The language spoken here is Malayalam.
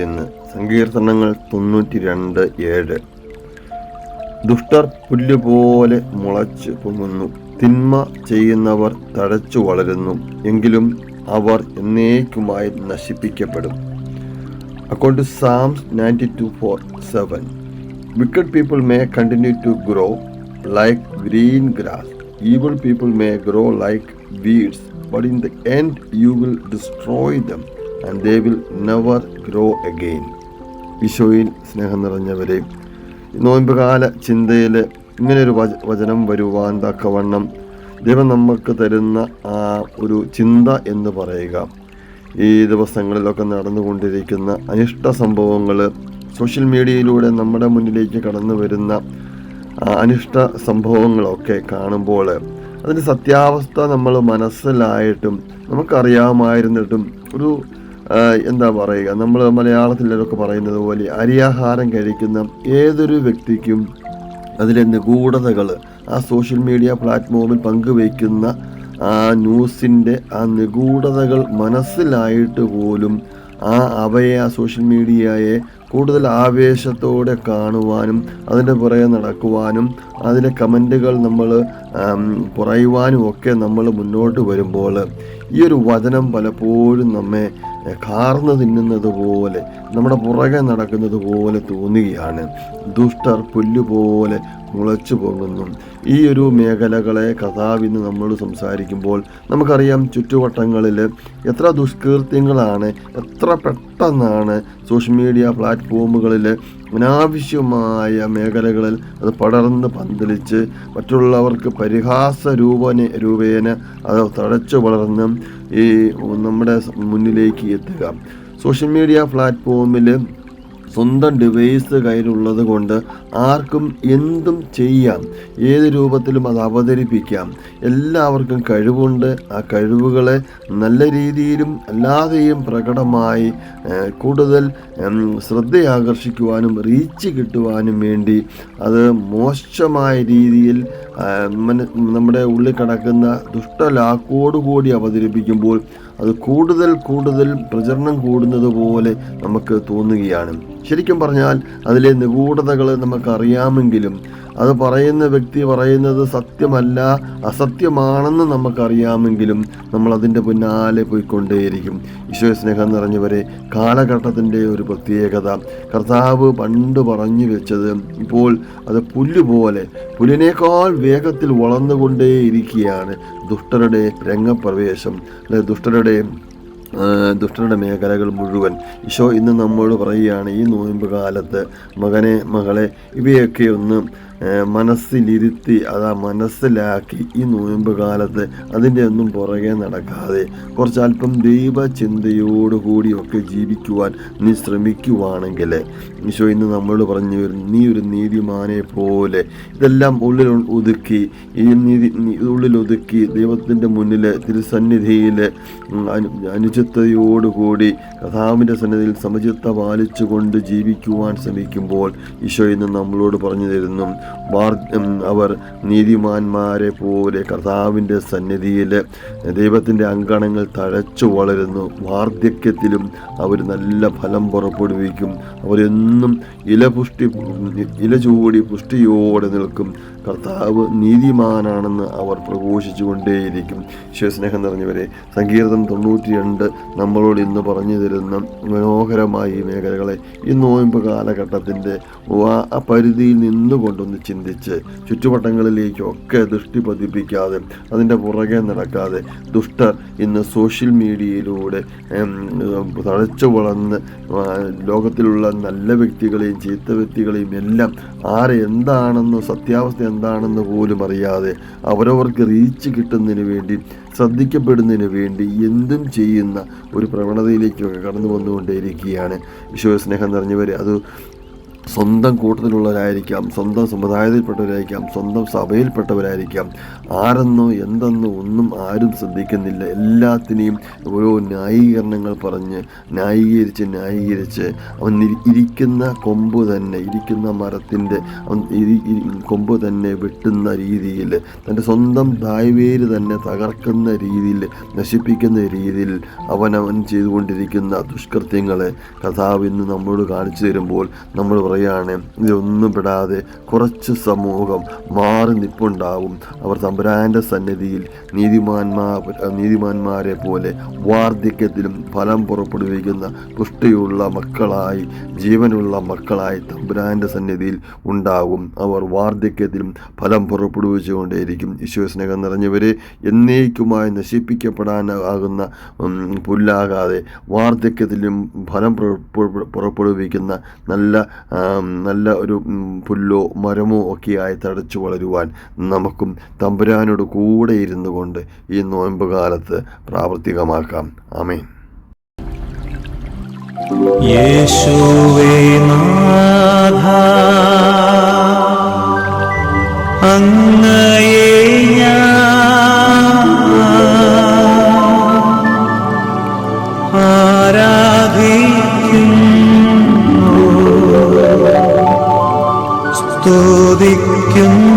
നിന്ന് സങ്കീർത്തനങ്ങൾ തൊണ്ണൂറ്റി രണ്ട് ഏഴ്. ദുഷ്ടർ പുല്ലുപോലെ മുളച്ച് പൊങ്ങുന്നു തിന്മ ചെയ്യുന്നവർ തഴച്ചു വളരുന്നു. എങ്കിലും അവർ എന്നേക്കുമായി നശിപ്പിക്കപ്പെടും. Accord to Psalms ninety two four seven wicked people may continue to grow like green grass evil people may grow like weeds but in the end you will destroy them and they will never grow again ഈശോയിൽ സ്നേഹം നിറഞ്ഞവരെ നോയമ്പുകാല ചിന്തയിൽ ഇങ്ങനെയൊരു വച വചനം വരുവാൻ തക്കവണ്ണം ദൈവം നമുക്ക് തരുന്ന ആ ഒരു ചിന്ത എന്ന് പറയുക. ഈ ദിവസങ്ങളിലൊക്കെ നടന്നുകൊണ്ടിരിക്കുന്ന അനിഷ്ട സംഭവങ്ങൾ സോഷ്യൽ മീഡിയയിലൂടെ നമ്മുടെ മുന്നിലേക്ക് കടന്നു വരുന്ന അനിഷ്ട സംഭവങ്ങളൊക്കെ കാണുമ്പോൾ അതിന്റെ സത്യാവസ്ഥ നമ്മൾ മനസ്സിലായിട്ടും നമുക്കറിയാമായിരുന്നിട്ടും ഒരു എന്താ പറയുക നമ്മൾ മലയാളത്തിലൊക്കെ പറയുന്നത് പോലെ അരിയാഹാരം കഴിക്കുന്ന ഏതൊരു വ്യക്തിക്കും അതിലെ നിഗൂഢതകൾ ആ സോഷ്യൽ മീഡിയ പ്ലാറ്റ്ഫോമിൽ പങ്കുവയ്ക്കുന്ന ആ ന്യൂസിന്റെ ആ നിഗൂഢതകൾ മനസ്സിലായിട്ട് പോലും ആ അവയെ ആ സോഷ്യൽ മീഡിയയെ കൂടുതൽ ആവേശത്തോടെ കാണുവാനും അതിന്റെ പുറകെ നടക്കുവാനും അതിലെ കമന്റുകൾ നമ്മൾ പറയുവാനും ഒക്കെ നമ്മൾ മുന്നോട്ട് വരുമ്പോൾ ഈ ഒരു വചനം പലപ്പോഴും നമ്മെ കാർന്നു തിന്നുന്നത് പോലെ നമ്മുടെ പുറകെ നടക്കുന്നത് പോലെ തോന്നുകയാണ്. ദുഷ്ടർ പുല്ലുപോലെ മുളച്ചു പോകുന്നതും ഈ ഒരു മേഖലകളെ കഥാവിന്ന് നമ്മൾ സംസാരിക്കുമ്പോൾ നമുക്കറിയാം ചുറ്റുവട്ടങ്ങളിൽ എത്ര ദുഷ്കൃത്യങ്ങളാണ് എത്ര പെട്ടെന്നാണ് സോഷ്യൽ മീഡിയ പ്ലാറ്റ്ഫോമുകളിൽ അനാവശ്യമായ മേഖലകളിൽ അത് പടർന്ന് പന്തലിച്ച് മറ്റുള്ളവർക്ക് പരിഹാസ രൂപനെ രൂപേന അത് തഴച്ചു വളർന്ന് ഈ നമ്മുടെ മുന്നിലേക്ക് എത്തുക. സോഷ്യൽ മീഡിയ പ്ലാറ്റ്ഫോമിൽ സ്വന്തം ഡിവൈസ് കയ്യിലുള്ളത് കൊണ്ട് ആർക്കും എന്തും ചെയ്യാം. ഏത് രൂപത്തിലും അത് അവതരിപ്പിക്കാം. എല്ലാവർക്കും കഴിവുണ്ട്. ആ കഴിവുകളെ നല്ല രീതിയിലും അല്ലാതെയും പ്രകടമായി കൂടുതൽ ശ്രദ്ധയാകർഷിക്കുവാനും റീച്ച് കിട്ടുവാനും വേണ്ടി അത് മോശമായ രീതിയിൽ നമ്മുടെ ഉള്ളിൽ കിടക്കുന്ന ദുഷ്ടലാക്കോടുകൂടി അവതരിപ്പിക്കുമ്പോൾ അത് കൂടുതൽ കൂടുതൽ പ്രചരണം കൂടുന്നത് പോലെ നമുക്ക് തോന്നുകയാണ്. ശരിക്കും പറഞ്ഞാൽ അതിലെ നിഗൂഢതകൾ നമുക്കറിയാമെങ്കിലും അത് പറയുന്ന വ്യക്തി പറയുന്നത് സത്യമല്ല അസത്യമാണെന്ന് നമുക്കറിയാമെങ്കിലും നമ്മൾ അതിന്റെ പിന്നാലെ പോയിക്കൊണ്ടേയിരിക്കും. ഈശോ സ്നേഹം നിറഞ്ഞവരെ കാലഘട്ടത്തിന്റെ ഒരു പ്രത്യേകത. കർത്താവ് പണ്ട് പറഞ്ഞു വെച്ചത് ഇപ്പോൾ അത് പുല്ലുപോലെ പുല്ലിനേക്കാൾ വേഗത്തിൽ വളർന്നുകൊണ്ടേയിരിക്കുകയാണ് ദുഷ്ടരുടെ രംഗപ്രവേശം. അല്ലെ ദുഷ്ടരുടെ ദുഷ്ടരുടെ മേഖലകൾ മുഴുവൻ. ഈശോ ഇന്ന് നമ്മോട് പറയുകയാണ് ഈ നോയമ്പ് കാലത്ത് മകനെ മകളെ ഇവയൊക്കെ ഒന്ന് മനസ്സിലിരുത്തി അത് മനസ്സിലാക്കി ഈ നോയമ്പ് കാലത്ത് അതിന്റെ ഒന്നും പുറകെ നടക്കാതെ കുറച്ചല്പം ദൈവചിന്തയോടുകൂടിയൊക്കെ ജീവിക്കുവാൻ നീ ശ്രമിക്കുവാണെങ്കിൽ ഈശോ ഇന്ന് നമ്മളോട് പറഞ്ഞു നീ ഒരു നീതിമാനെ പോലെ. ഇതെല്ലാം ഉള്ളിൽ ഒതുക്കി ഈ നീതി ഉള്ളിൽ ഒതുക്കി ദൈവത്തിന്റെ മുന്നിൽ തിരുസന്നിധിയിൽ അനുചിത്തയോടുകൂടി കഥാവിന്റെ സന്നിധിയിൽ സമചിത്ത പാലിച്ചുകൊണ്ട് ജീവിക്കുവാൻ ശ്രമിക്കുമ്പോൾ ഈശോ ഇന്ന് നമ്മളോട് പറഞ്ഞു തരുന്നു അവർ നീതിമാന്മാരെ പോലെ കർത്താവിന്റെ സന്നിധിയിൽ ദൈവത്തിന്റെ അങ്കണങ്ങൾ തഴച്ചു വളരുന്നു. വാർദ്ധക്യത്തിലും അവർ നല്ല ഫലം പുറപ്പെടുവിക്കും. അവരെന്നും ഇലപുഷ്ടി ഇല ചൂടി പുഷ്ടിയോടെ നിൽക്കും. കർത്താവ് നീതിമാനാണെന്ന് അവർ പ്രഘോഷിച്ചുകൊണ്ടേയിരിക്കും. ശിവസ്നേഹം നിറഞ്ഞവരെ സങ്കീർത്തനം തൊണ്ണൂറ്റി രണ്ട് നമ്മളോട് ഇന്ന് പറഞ്ഞു തരുന്ന മനോഹരമായ ഈ മേഖലകളെ ഈ നോയമ്പ് കാലഘട്ടത്തിന്റെ ആ പരിധിയിൽ നിന്നുകൊണ്ടൊന്ന് ചിന്തിച്ച് ചുറ്റുവട്ടങ്ങളിലേക്കൊക്കെ ദൃഷ്ടി പതിപ്പിക്കാതെ അതിന്റെ പുറകെ നടക്കാതെ ദുഷ്ടർ ഇന്ന് സോഷ്യൽ മീഡിയയിലൂടെ തഴച്ചു വളർന്ന് ലോകത്തിലുള്ള നല്ല വ്യക്തികളെയും ചീത്ത വ്യക്തികളെയും എല്ലാം ആരെ എന്താണെന്ന് സത്യാവസ്ഥ എന്താണെന്ന് പോലും അറിയാതെ അവരവർക്ക് റീച്ച് കിട്ടുന്നതിന് വേണ്ടി ശ്രദ്ധിക്കപ്പെടുന്നതിന് വേണ്ടി എന്തും ചെയ്യുന്ന ഒരു പ്രവണതയിലേക്കൊക്കെ കടന്നു വന്നുകൊണ്ടേയിരിക്കുകയാണ്. വിശ്വ സ്നേഹം നിറഞ്ഞവർ അത് സ്വന്തം കൂട്ടത്തിലുള്ളവരായിരിക്കാം സ്വന്തം സമുദായത്തിൽപ്പെട്ടവരായിരിക്കാം സ്വന്തം സഭയിൽപ്പെട്ടവരായിരിക്കാം. ആരെന്നോ എന്തെന്നോ ഒന്നും ആരും ശ്രദ്ധിക്കുന്നില്ല. എല്ലാത്തിനെയും ഓരോ ന്യായീകരണങ്ങൾ പറഞ്ഞ് ന്യായീകരിച്ച് ന്യായീകരിച്ച് അവൻ ഇരിക്കുന്ന കൊമ്പ് തന്നെ ഇരിക്കുന്ന മരത്തിന്റെ അവൻ കൊമ്പ് തന്നെ വെട്ടുന്ന രീതിയിൽ തന്റെ സ്വന്തം ദായ്വേര് തന്നെ തകർക്കുന്ന രീതിയിൽ നശിപ്പിക്കുന്ന രീതിയിൽ അവനവൻ ചെയ്തുകൊണ്ടിരിക്കുന്ന ദുഷ്കൃത്യങ്ങളെ കഥാവ് ഇന്ന് നമ്മളോട് കാണിച്ചു തരുമ്പോൾ നമ്മൾ പറയാണ് ഇതൊന്നും പെടാതെ കുറച്ച് സമൂഹം മാറി നിപ്പുണ്ടാവും. അവർ തമ്പുരാന്റെ സന്നിധിയിൽ നീതിമാന്മാ നീതിമാന്മാരെ പോലെ വാർദ്ധക്യത്തിലും ഫലം പുറപ്പെടുവിക്കുന്ന പുഷ്ടിയുള്ള മക്കളായി ജീവനുള്ള മക്കളായി തമ്പുരാന്റെ സന്നിധിയിൽ ഉണ്ടാകും. അവർ വാർദ്ധക്യത്തിലും ഫലം പുറപ്പെടുവിച്ചുകൊണ്ടേയിരിക്കും. ഈശ്വസ്നേഹം സ്നേഹം നിറഞ്ഞവരെ എന്നേക്കുമായി നശിപ്പിക്കപ്പെടാനാകുന്ന പുല്ലാകാതെ വാർദ്ധക്യത്തിലും ഫലം പുറ- പുറ- പുറപ്പെടുവിക്കുന്ന നല്ല നല്ല ഒരു പുല്ലോ മരമോ ഒക്കെയായി തടച്ചു വളരുവാൻ നമുക്കും തമ്പുരാനോട് കൂടെ ഇരുന്നു കൊണ്ട് ഈ നോയമ്പ് കാലത്ത് പ്രാവർത്തികമാക്കാം. ആമേൻ. യേശുവേ നാഥ You.